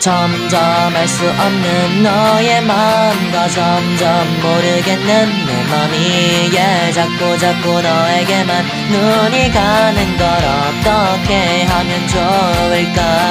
점점 알 수 없는 너의 마음과 점점 모르겠는 내 맘이 예 자꾸 자꾸 너에게만 눈이 가는 걸 어떻게 하면 좋을까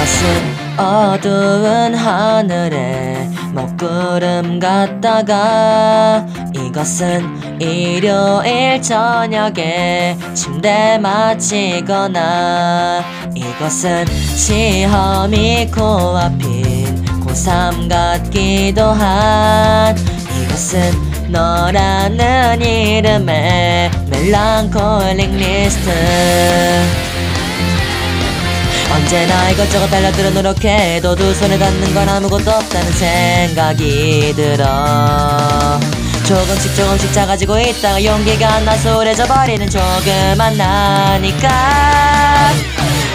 이것은 어두운 하늘에 먹구름 같다가 이것은 일요일 저녁에 침대 마치거나 이것은 시험이 코앞인 고3 같기도 한 이것은 너라는 이름의 멜랑콜릭 리스트 언제나 이것저것 달라들어 노력해도 두 손에 닿는 건 아무것도 없다는 생각이 들어. 조금씩 조금씩 작아지고 있다가 용기가 안 나서 우울해져 버리는 조그만 나니까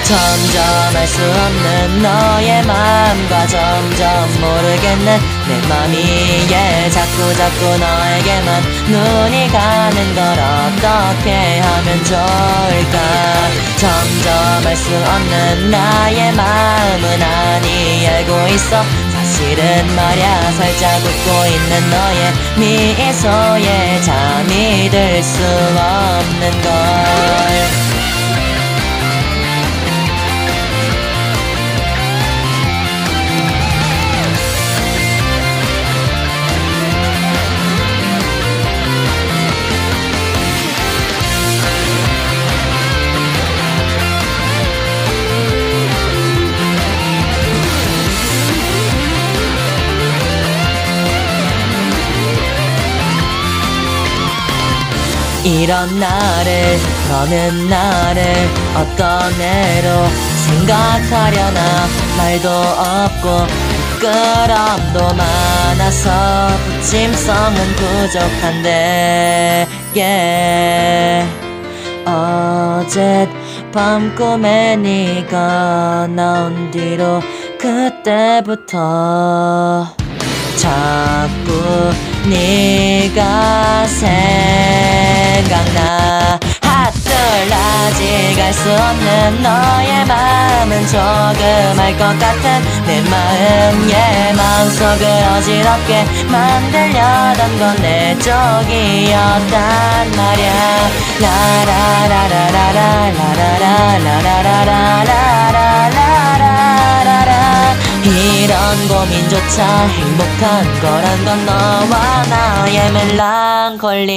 점점 알 수 없는 너의 마음과 점점 모르겠는 내 맘이 예 자꾸 자꾸 너에게만 눈이 가는 걸 어떻게 하면 좋을까? 점점 알 수 없는 나의 마음은 아니 알고 있어. 사실은 말야 살짝 웃고 있는 너의 미소에 잠이 들 수 없는 걸 이런 나를 너는 나를 어떤 애로 생각하려나 말도 없고 부끄럼도 많아서 부침성은 부족한데 yeah. 어젯 밤 꿈에 네가 나온 뒤로 그때부터 자꾸 네가 생각나 핫들 아직 알 수 없는 너의 마음은 조금 알 것 같은 내 마음 예 마음속을 어지럽게 만들려던 건 내 쪽이었단 말야. 라라라라라라라라라라라라라라라라라 이런 고민조차 행복한 거란 건 너와 나의 멜랑콜리